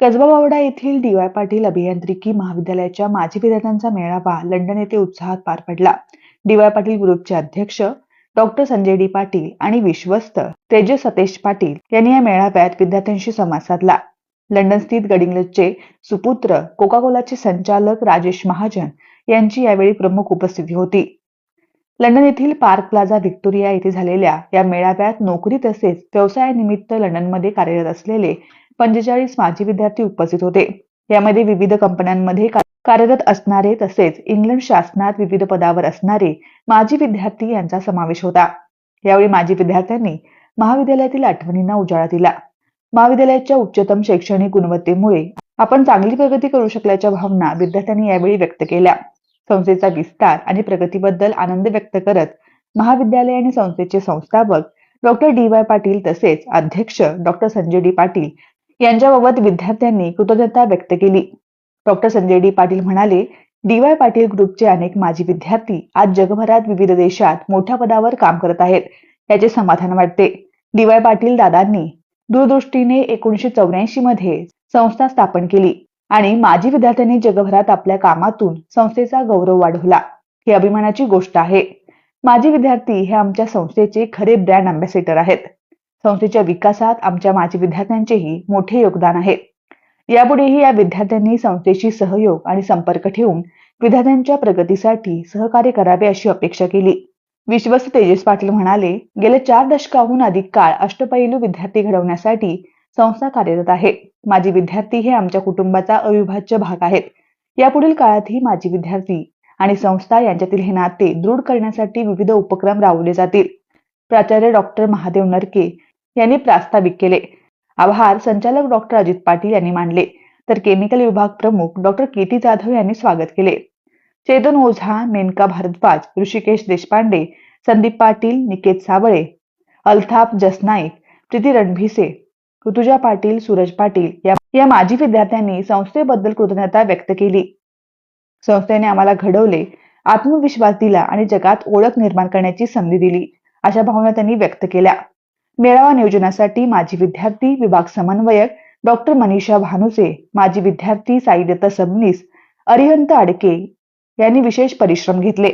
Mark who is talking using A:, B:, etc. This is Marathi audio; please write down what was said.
A: कसबा बावडा येथील डी वाय पाटील अभियांत्रिकी महाविद्यालयाच्या माजी विद्यार्थ्यांचा मेळावा लंडन येथे उत्साहात पार पडला. डी वाय पाटील ग्रुपचे अध्यक्ष डॉक्टर संजय डी पाटील आणि विश्वस्त तेजस सतेश पाटील यांनी या मेळाव्यात विद्यार्थ्यांशी संवाद साधला. लंडन स्थित गडिंग्लजचे सुपुत्र कोका कोलाचे संचालक राजेश महाजन यांची यावेळी प्रमुख उपस्थिती होती. लंडन येथील पार्क प्लाझा व्हिक्टोरिया येथे झालेल्या या मेळाव्यात नोकरी तसेच व्यवसायानिमित्त लंडनमध्ये कार्यरत असलेले पंचेचाळीस माजी विद्यार्थी उपस्थित होते. यामध्ये विविध कंपन्यांमध्ये कार्यरत असणारे तसेच इंग्लंड शासनात विविध पदावर असणारे माजी विद्यार्थी यांचा समावेश होता. यावेळी माजी विद्यार्थ्यांनी महाविद्यालयातील आठवणींना उजाळा दिला. महाविद्यालयाच्या उच्चतम शैक्षणिक गुणवत्तेमुळे आपण चांगली प्रगती करू शकल्याच्या भावना विद्यार्थ्यांनी यावेळी व्यक्त केल्या. संस्थेचा विस्तार आणि प्रगतीबद्दल आनंद व्यक्त करत महाविद्यालय आणि संस्थेचे संस्थापक डॉक्टर डी वाय पाटील तसेच अध्यक्ष डॉक्टर संजय डी पाटील यांच्याबाबत विद्यार्थ्यांनी कृतज्ञता व्यक्त केली. डॉक्टर संजय डी पाटील म्हणाले डी वाय पाटील ग्रुपचे अनेक माजी विद्यार्थी आज जगभरात विविध देशात मोठ्या पदावर काम करत आहेत याचे समाधान वाटते. डी वाय पाटील दादांनी दूरदृष्टीने एकोणीशे चौऱ्याऐंशी मध्ये संस्था स्थापन केली आणि माजी विद्यार्थ्यांनी जगभरात आपल्या कामातून संस्थेचा गौरव वाढवला. ही अभिमानाची गोष्ट आहे. माजी विद्यार्थी हे आमच्या संस्थेचे खरे ब्रँड अँबॅसेडर आहेत. संस्थेच्या विकासात आमच्या माजी विद्यार्थ्यांचेही मोठे योगदान आहे. यापुढेही या विद्यार्थ्यांनी संस्थेशी सहयोग आणि संपर्क ठेवून विद्यार्थ्यांच्या प्रगतीसाठी सहकार्य करावे अशी अपेक्षा केली. विश्वस्त तेजस पाटील म्हणाले गेल्या चार दशकाहून अधिक काळ अष्टपैलू विद्यार्थी घडवण्यासाठी संस्था कार्यरत आहे. माजी विद्यार्थी हे आमच्या कुटुंबाचा अविभाज्य भाग आहेत. यापुढील काळातही माजी विद्यार्थी आणि संस्था यांच्यातील हे नाते दृढ करण्यासाठी विविध उपक्रम राबवले जातील. प्राचार्य डॉक्टर महादेव नरके यांनी प्रास्ताविक केले. आभार संचालक डॉक्टर अजित पाटील यांनी मानले. तर केमिकल विभाग प्रमुख डॉक्टर केटी जाधव यांनी स्वागत केले. चेतन ओझा मेनका भारद्वाज ऋषिकेश देशपांडे संदीप पाटील निकेत साबळे अल्ताफ जसनाईक प्रीती रणभिसे ऋतुजा पाटील सूरज पाटील या या माजी विद्यार्थ्यांनी संस्थेबद्दल कृतज्ञता व्यक्त केली. संस्थेने आम्हाला घडवले आत्मविश्वास दिला आणि जगात ओळख निर्माण करण्याची संधी दिली अशा भावना त्यांनी व्यक्त केल्या. मेळावा नियोजनासाठी माजी विद्यार्थी विभाग समन्वयक डॉक्टर मनीषा भानुसे माजी विद्यार्थी साईदत्त सबनीस अरिहंत आडके यांनी विशेष परिश्रम घेतले.